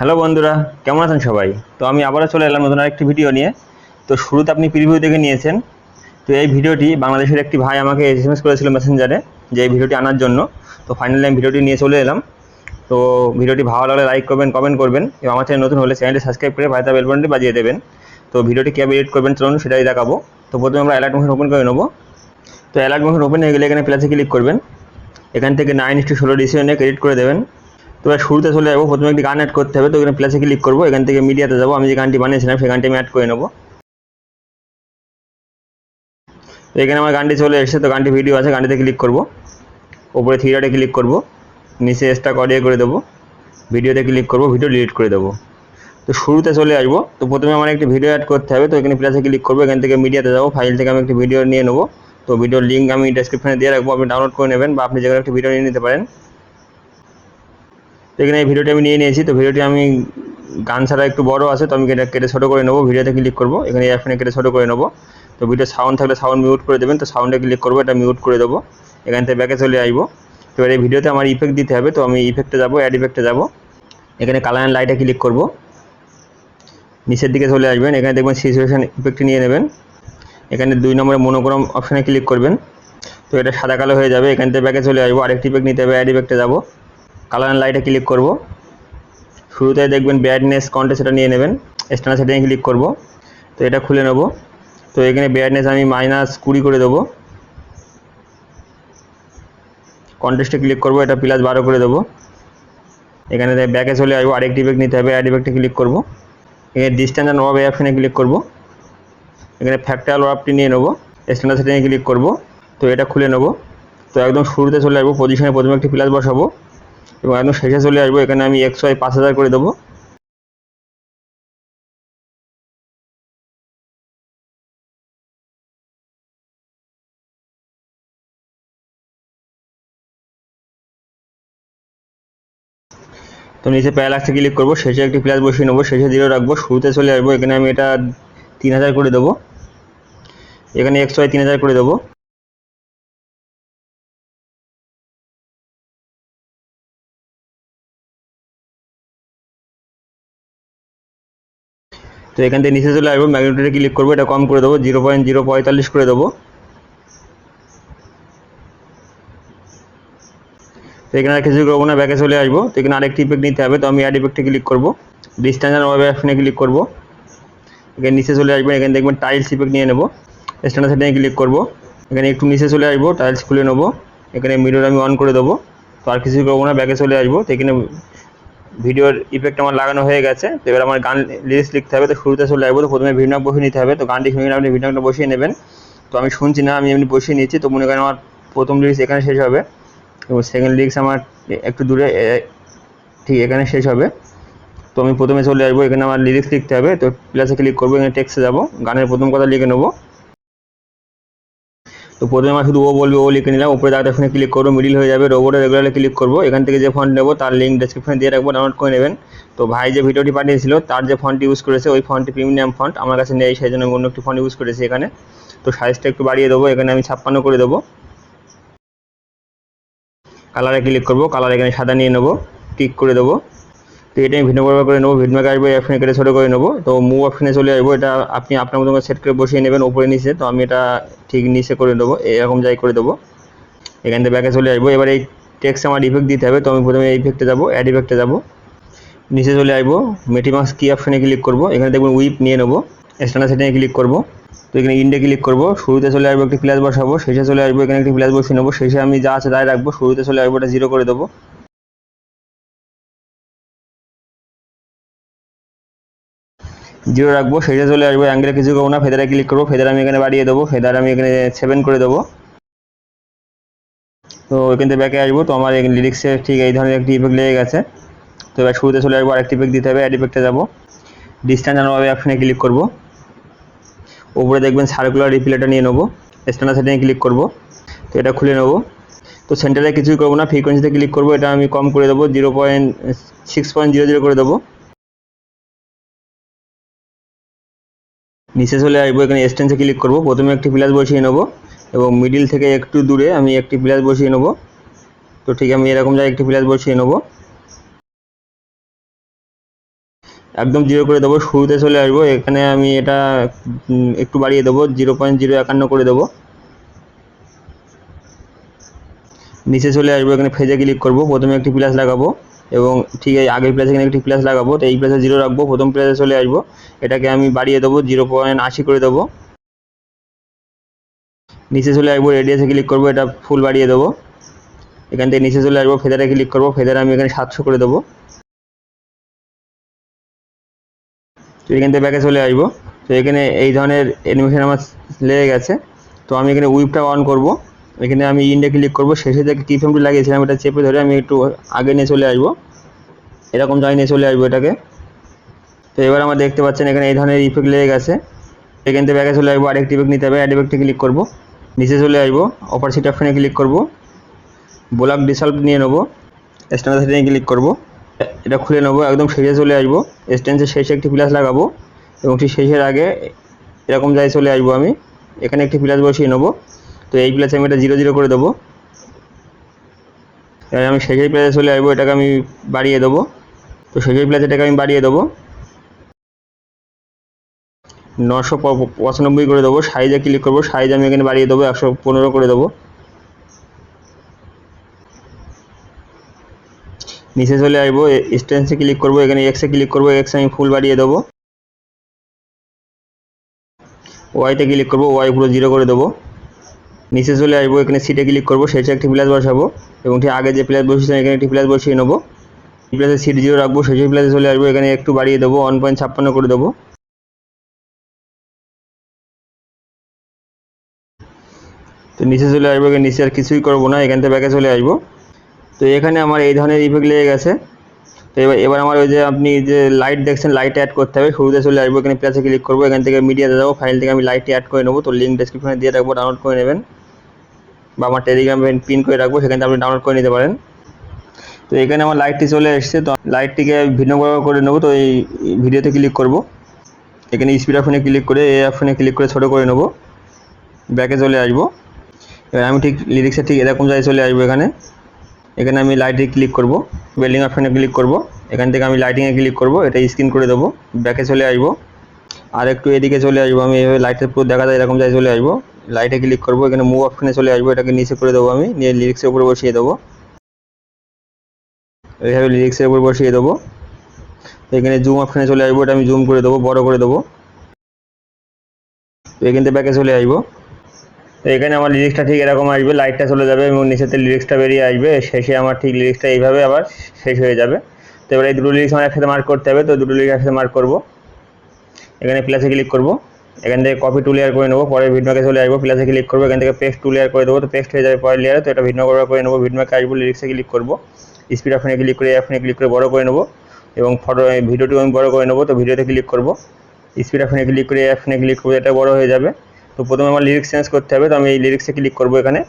Hello বন্ধুরা, কেমন আছেন সবাই? তো আমি আবারও চলে এলাম নতুন আরেকটি ভিডিও নিয়ে। তো শুরুতে আপনি প্রিভিউ দেখে নিয়েছেন। তো এই ভিডিওটি বাংলাদেশের একটি ভাই আমাকে এস এম এস করেছিল মেসেঞ্জারে যে এই ভিডিওটি আনার জন্য। তো ফাইনালি আমি ভিডিওটি নিয়ে চলে এলাম। তো ভিডিওটি ভালো লাগলে লাইক করবেন কমেন্ট করবেন এবং আমার চ্যানেল নতুন হলে চ্যানেলটি সাবস্ক্রাইব করে ভাইতা বেলবনটি বাজিয়ে দেবেন। তো ভিডিওটি কীভাবে এডিট করবেন চলুন সেটাই দেখাবো। তো প্রথমে আমরা অ্যালার্ট মোশন ওপেন করে নেব। তো অ্যালার্ট মোশন ওপেন হয়ে গেলে এখানে প্লাসে ক্লিক করবেন। এখান থেকে নাইন ইস্টু ষোলো ডিসিশনে এডিট করে দেবেন। এবার শুরুতে চলে যাব। প্রথমে একটি গান অ্যাড করতে হবে, তো এখানে প্লাসে ক্লিক করব। এখান থেকে মিডিয়াতে যাব। আমি যে গানটি বানিয়েছিলাম, সেই গানটি আমি অ্যাড করে নেব। তো এখানে আমার গানটি চলে এসেছে, তো গানটি ভিডিও আছে, গানটিতে ক্লিক করব। ওপরে থিয়েটারে ক্লিক করব। নিচে এক্সট্রা অডিও করে দেবো। ভিডিওতে ক্লিক করব ভিডিও ডিলিট করে দেবো। তো শুরুতে চলে আসব। তো প্রথমে আমার একটি ভিডিও অ্যাড করতে হবে, তো এখানে প্লাসে ক্লিক করব। এখান থেকে মিডিয়াতে যাব। ফাইল থেকে আমি একটি ভিডিও নিয়ে নেব। তো ভিডিওর লিঙ্ক আমি ডেসক্রিপশনে দিয়ে রাখব। আপনি ডাউনলোড করে নেবেন বা আপনি যেখানে একটি ভিডিও নিয়ে নিতে পারেন। তো এখানে এই ভিডিওটি আমি নিয়ে নিয়েছি, তো ভিডিওটি আমি গান ছাড়া একটু বড় আছে, তো আমি এটা কেটে ছোটো করে নেব। ভিডিওতে ক্লিক করব। এখানে এখানে কেটে ছোটো করে নেব। তো ভিডিও সাউন্ড থাকলে সাউন্ড মিউট করে দেবেন, তো সাউন্ডে ক্লিক করব, এটা মিউট করে দেবো। এখান থেকে ব্যাকে চলে আসব তো এবার এই ভিডিওতে আমার ইফেক্ট দিতে হবে, তো আমি ইফেক্টে যাব অ্যাড ইফেক্টে যাব। এখানে কালার অ্যান্ড লাইটে ক্লিক করব। নিচের দিকে চলে আসবেন, এখানে দেখবেন সিচুয়েশান ইফেক্ট নিয়ে নেবেন। এখানে দুই নম্বরে মনোগ্রাম অপশানে ক্লিক করবেন। তো এটা সাদা কালো হয়ে যাবে, এখান থেকে ব্যাকে চলে আসব। আরেকটি ইফেক্ট নিতে হবে অ্যাড ইফেক্টে যাব। কালার অ্যান্ড লাইটে ক্লিক করব। শুরুতে দেখবেন ব্যাডনেস কন্টেস্ট এটা নিয়ে নেবেন। স্ট্যান্ডার্ড সেটিংয়ে ক্লিক করব। তো এটা খুলে নেব। তো এখানে ব্যাডনেস আমি মাইনাস কুড়ি করে দেবো। কন্টেস্টে ক্লিক করব, এটা প্লাস বারো করে দেবো। এখানে ব্যাকে চলে আসব আরেকটি ইফেক্ট নিতে হবে অ্যাড ইফেক্টে ক্লিক করব। এখানে ডিস্টেন্স অ্যান্ড ওয়াব অপশানে ক্লিক করব। এখানে ফ্যাক্টাল ওয়াবটি নিয়ে নেব। স্ট্যান্ডার্ড সেটিংয়ে ক্লিক করব। তো এটা খুলে নেব। তো একদম শুরুতে চলে আসব পজিশনে প্রথমে একটি প্লাস বসাবো। এবং একদম শেষে চলে আসব। এখানে আমি একশো আই পাঁচ হাজার করে দেবো। তো নিচে প্যারালাক্সে ক্লিক করব। শেষে একটি প্লাস বসিয়ে নেব। শেষে জিরো রাখব। শুরুতে চলে আসব। এখানে আমি এটা তিন হাজার করে দেবো। এখানে এক্স আই তিন হাজার করে দেবো। তো এখান থেকে নিচে চলে আসব ম্যাগনেটিতে ক্লিক করব, এটা কম করে দেবো জিরো পয়েন্ট জিরো পঁয়তাল্লিশ করে দেবো। তো এখানে আর কিছু করব না ব্যাকে চলে আসব। তো এখানে আরেকটি ইফেক্ট নিতে হবে, তো আমি অ্যাড ইফেক্টে ক্লিক করব। ডিস্টেন্স আর ওয়েব অপশনে ক্লিক করব। এখানে নিচে চলে আসবেন এখানে দেখবেন টাইলস ইফেক্ট নিয়ে নেব। স্ট্যান্ডার্ড সেটিংয়ে ক্লিক করব। এখানে একটু নিচে চলে আসব টাইলস খুলে নেব। এখানে মিরর আমি অন করে দেবো। তো আর কিছু করব না ব্যাকে চলে আসব। তো এখানে ভিডিওর ইফেক্ট আমার লাগানো হয়ে গেছে। তো এবার আমার গান লিরিক্স লিখতে হবে। তো শুরুতে চলে আসব। তো প্রথমে ভিডিও বসিয়ে নিতে হবে। তো গানটি শুনে আপনি ভিডিওটা বসিয়ে নেবেন। তো আমি শুনছি না, আমি এমনি বসিয়ে নিচ্ছি। তো মনে করেন আমার প্রথম লিরিক্স এখানে শেষ হবে। এবং সেকেন্ড লিরিক্স আমার একটু দূরে ঠিক এখানে শেষ হবে। তো আমি প্রথমে চলে আসব। এখানে আমার লিরিক্স লিখতে হবে। তো প্লাসে ক্লিক করব, এখানে টেক্সটে যাব। গানের প্রথম কথা লিখে নেব। তো প্রথমে আমার শুধু ও বলবে, ও লিখে নিলাম, উপরে দাগটা এখানে ক্লিক করব মিডিল হয়ে যাবে রোবটে রেগুলারে ক্লিক করব, এখান থেকে যে ফন্ট নেব তার লিঙ্ক ডেসক্রিপশনে দিয়ে রাখব ডাউনলোড করে নেবেন। তো ভাই যে ভিডিওটি পাঠিয়েছিল, তার যে ফন্ট ইউজ করেছে, ওই ফন্টটি প্রিমিয়াম ফন্ট আমার কাছে নেই, সেই জন্য অন্য একটি ফন্ট ইউজ করেছি এখানে। তো সাইজটা একটু বাড়িয়ে দেবো, এখানে আমি ছাপ্পান্ন করে দেবো। কালারে ক্লিক করব কালার এখানে সাদা নিয়ে নেব ক্লিক করে দেবো। তো এটা আমি ভিডিও ব্যবহার করে নেব ভিডিও মেকার আসব অপশনে কেটে ছোটো করে নেব। তো মুভ অপশনে চলে আসব, এটা আপনি আপনার মতো সেট করে বসিয়ে নেবেন উপরে নিচে, তো আমি এটা ঠিক নিচে করে দেবো এরকম যাই করে দেবো। এখান থেকে ব্যাকে চলে আসব, এবার এই টেক্সট আমার ইফেক্ট দিতে হবে, তো আমি প্রথমে এই ইফেক্টে যাব অ্যাড ইফেক্টে যাব। নিচে চলে আসব মেটিমাক্স কি অপশনে ক্লিক করব, এখানে দেখবেন উইপ নিয়ে নেব স্ট্যান্ডার্ড সেটিংয়ে ক্লিক করব। তো এখানে ইন্ডে ক্লিক করব, শুরুতে চলে আসব একটি প্লাস বসাবো, শেষে চলে আসব এখানে একটি প্লাস বসিয়ে নেব, শেষে আমি যা আছে তাই রাখব, শুরুতে চলে আসব এটা জিরো করে দেবো। জিরো রাখব শেষে চলে আসব অ্যাঙ্গেলে কিছু করব না, ফেদারে ক্লিক করব, ফেদার আমি এখানে বাড়িয়ে দেবো, ফেদার আমি এখানে সেভেন করে দেবো। তো ওইখান থেকে ব্যাকে আসব, তো আমার লিরিক্সে ঠিক এই ধরনের একটি ইফেক্ট লেগে গেছে। তো এবার শুরুতে চলে আসব, আরেকটি ইফেক্ট দিতে হবে অ্যাড ইফেক্টে যাব। ডিস্টেন্স অ্যান্ড ওয়াবে অপশনে ক্লিক করব। উপরে দেখবেন সার্কুলার রিপ্লেটা নিয়ে নেব স্ট্যান্ডার্ড সেটিংয়ে ক্লিক করব, তো এটা খুলে নেব। তো সেন্টারে কিছুই করব না ফ্রিকোয়েন্সিতে ক্লিক করব, এটা আমি কম করে দেবো zero point six point zero zero করে দেবো। নিচে চলে আসব, এখানে এক্সটেন্সে ক্লিক করব। প্রথমে একটি প্লাস বসিয়ে নেব এবং মিডিল থেকে একটু দূরে আমি একটি প্লাস বসিয়ে নেব। তো ঠিক আমি এরকম জায়গায় একটি প্লাস বসিয়ে নেব। একদম জিরো করে দেবো, শুরুতে চলে আসব। এখানে আমি এটা একটু বাড়িয়ে দেবো জিরো পয়েন্ট জিরো একান্ন করে দেবো। নিচে চলে আসব, এখানে ফেজে ক্লিক করব। প্রথমে একটি প্লাস লাগাবো। এবং ঠিক এই আগের প্লাসে একটি প্লাস লাগাবো, তো এই প্লাসে জিরো রাখব, প্রথম প্লেসে চলে আসব। এটাকে আমি বাড়িয়ে দেবো জিরো পয়েন্ট আশি করে দেবো। নিচে চলে আসব রেডিয়াসে ক্লিক করব, এটা ফুল বাড়িয়ে দেবো। এখান থেকে নিচে চলে আসব ফেদারে ক্লিক করব ফেদারে আমি এখানে সাতশো করে দেবো। তো এখান থেকে ব্যাকে চলে আসব। তো এখানে এই ধরনের অ্যানিমেশন আমার লেগে গেছে। তো আমি এখানে উইপটা অন করব। এখানে আমি ইন্ডে ক্লিক করব, শেষে যে কি ফ্রেমটি লাগিয়েছিলাম, এটা চেপে ধরে আমি একটু আগে নিয়ে চলে আসব। এরকম জায়গায় নিয়ে চলে আসব এটাকে। তো এবার আমরা দেখতে পাচ্ছেন এখানে এই ধরনের ইফেক্ট লেগে গেছে। এখান থেকে ব্যাগে চলে আসব, আরেকটি ইফেক্ট নিতে হবে অ্যাড ইফেক্টে ক্লিক করব। নিচে চলে আসব অপারসিটি অপশানে ক্লিক করব। ব্লক ডিসলভ নিয়ে নেব স্ট্যান্ডার্ড সেটিংয়ে ক্লিক করব। এটা খুলে নেব, একদম শেষে চলে আসব। স্ট্যান্ডের শেষে একটি প্লাস লাগাবো, এবং ঠিক শেষের আগে এরকম জায়গায় চলে আসব আমি। এখানে একটি প্লাস বসিয়ে নেব। তো এই প্লাসে আমি এটা জিরো জিরো করে দেবো। এবার আমি শেষের প্লাসে চলে আসব, এটাকে আমি বাড়িয়ে দেবো। তো শেষের প্লাসে এটাকে আমি বাড়িয়ে দেবো। নশো পঁচানব্বই করে দেবো। সাইজে ক্লিক করব সাইজ আমি এখানে বাড়িয়ে দেবো, একশো পনেরো করে দেবো। নিচে চলে আসব স্টেন্সে ক্লিক করব, এখানে এক্সে ক্লিক করব এক্স আমি ফুল বাড়িয়ে দেবো। ওয়াইতে ক্লিক করব ওয়াই পুরো জিরো করে দেবো। নিচে চলে আসব, এখানে সিটে ক্লিক করব শেষে একটি প্লাস বসাবো এবং ঠিক আগে যে প্লাস বসিয়েছিলাম এখানে একটি প্লাস বসিয়ে নেব। প্লাসে সিট জিরো রাখব শেষে প্লাসে চলে আসব, এখানে একটু বাড়িয়ে দেবো ওয়ান পয়েন্ট ছাপ্পান্ন করে দেবো। তো নিচে চলে আসব, এখানে নিচে আর কিছুই করব না, এখান থেকে ব্যাকে চলে আসব। তো এখানে আমার এই ধরনের ইফেক্ট লেগে গেছে। তো এবার এবার আমার ওই যে আপনি যে লাইট দেখছেন লাইট অ্যাড করতে হবে, শুরুতে চলে আসব, এখানে প্লাসে ক্লিক করব, এখান থেকে মিডিয়াতে যাব ফাইল থেকে আমি লাইটটি অ্যাড করে নেব, তো লিঙ্ক ডেসক্রিপশনে দিয়ে রাখব ডাউনলোড করে নেবেন। বা আমার টেলিগ্রাম পিন করে রাখব, সেখানে আপনি ডাউনলোড করে নিতে পারেন। তো এখানে আমার লাইটটি চলে এসেছে, তো লাইটটিকে ভিন্ন করে নেব, তো এই ভিডিওতে ক্লিক করব। এখানে স্পিড অপশনে ক্লিক করে এই অপশনে ক্লিক করে ছোটো করে নেব। ব্যাকে চলে আসব। এবার আমি ঠিক লিরিক্সে ঠিক এরকম জায়গায় চলে আসব এখানে। এখানে আমি লাইটে ক্লিক করব বেল্ডিং অপশনে ক্লিক করব। এখান থেকে আমি লাইটিংয়ে ক্লিক করব, এটা স্ক্রিন করে দেবো ব্যাকে চলে আসব। আর একটু এদিকে চলে আসব, আমি এভাবে লাইটের পুরো দেখা যায় এরকম জায়গায় চলে আসব। লাইটে ক্লিক করব, এখানে মুভ অপশনে চলে আসব, এটাকে নিচে করে দেবো আমি, নিয়ে লিরিক্সের উপরে বসিয়ে দেবো। এইভাবে লিরিক্সের উপর বসিয়ে দেবো। এখানে জুম অপশনে চলে আসব, এটা আমি জুম করে দেবো, বড় করে দেবো। এখান থেকে ব্যাকে চলে আসব। তো এখানে আমার লিরিক্সটা ঠিক এরকম আসবে লাইটটা চলে যাবে, এবং নিচেতে লিরিক্সটা বেরিয়ে আসবে, শেষে আমার ঠিক লিরিক্সটা এইভাবে আবার শেষ হয়ে যাবে। তো এবার এই দুটো লিরিক্স আমার একসাথে মার্ক করতে হবে, তো দুটো লিরিক্স একসাথে মার্ক করব। এখানে প্লাসে ক্লিক করব। এখান থেকে কপি টু লেয়ার করে নেব, পরে ভিডমাকে চলে আসব প্লাসে ক্লিক করব, এখান থেকে পেস্ট টু লেয়ার করে দেবো, তো পেস্ট হয়ে যাবে পরের লেয়ারে তো এটা ভিডমা করে নেব ভিডমাকে আসব লিরিক্সে ক্লিক করব স্পিড অপশনে ক্লিক করে অপশনে ক্লিক করে বড় করে নেব, এবং ফটো ভিডিওটি আমি বড় করে নেব, তো ভিডিওতে ক্লিক করব স্পিড অপশনে ক্লিক করে অপশনে ক্লিক করব, এটা বড় হয়ে যাবে, তো প্রথমে আমার লিরিক্স চেঞ্জ করতে হবে, তো আমি এই লিরিক্সে ক্লিক করব এখানে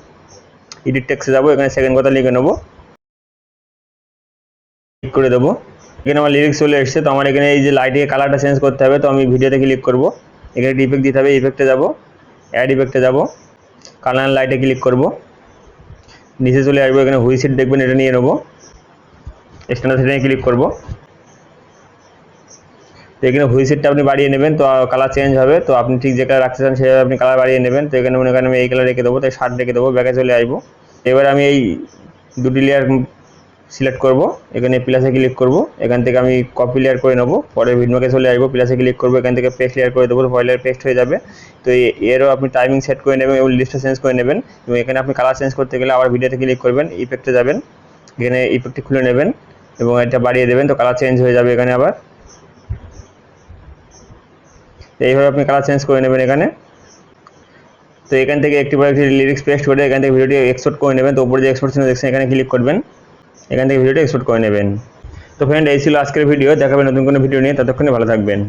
এডিট টেক্সে যাব, এখানে সেকেন্ড কথা লিখে নেব ক্লিক করে দেবো, এখানে আমার লিরিক্স চলে এসেছে, তো আমার এখানে এই যে লাইটের কালারটা চেঞ্জ করতে হবে, তো আমি ভিডিওতে ক্লিক করব এখানে ইফেক্ট দিতে হবে ইফেক্টে যাব অ্যাড ইফেক্টে যাব কালার লাইটে ক্লিক করব, নিচে চলে আসব, এখানে হুইসিট দেখবেন, এটা নিয়ে নেব স্ট্যান্ডার্ড সেটিংয়ে ক্লিক করব। তো এখানে হুইসিটটা আপনি বাড়িয়ে নেবেন, তো কালার চেঞ্জ হবে, তো আপনি ঠিক যে কালার রাখতে চান সেভাবে আপনি কালার বাড়িয়ে নেবেন, তো এখানে মনে করেন আমি এই কালার রেখে দেবো, তাই শার্ট রেখে দেবো, ব্যাগে চলে আসব। এবার আমি এই দুটি লেয়ার সিলেক্ট করব। এখানে প্লাসে ক্লিক করব। এখান থেকে আমি কপি লেয়ার করে নেব। পরে ভিডিওকে চলে আসব প্লাসে ক্লিক করব। এখান থেকে পেস্ট লেয়ার করে দেবো পরে পেস্ট হয়ে যাবে। তো এরও আপনি টাইমিং সেট করে নেবেন এবং লিস্টটা চেঞ্জ করে নেবেন। এবং এখানে আপনি কালার চেঞ্জ করতে গেলে আবার ভিডিওতে ক্লিক করবেন ইফেক্টে যাবেন। এখানে ইফেক্টটি খুলে নেবেন এবং এটা বাড়িয়ে দেবেন। তো কালার চেঞ্জ হয়ে যাবে এখানে আবার। এইভাবে আপনি কালার চেঞ্জ করে নেবেন এখানে। তো এখান থেকে একটি পর একটি লিরিক্স পেস্ট করে এখান থেকে ভিডিওটি এক্সপোর্ট করে নেবেন। তো উপরে যে এক্সপোর্ট দেখছেন এখানে ক্লিক করবেন। এখান থেকে ভিডিওটি এক্সপোর্ট করে নেবেন। তো ফ্রেন্ড এই ছিল আজকের ভিডিও দেখাবেন নতুন কোনো ভিডিও নিয়ে। ততক্ষণে ভালো থাকবেন।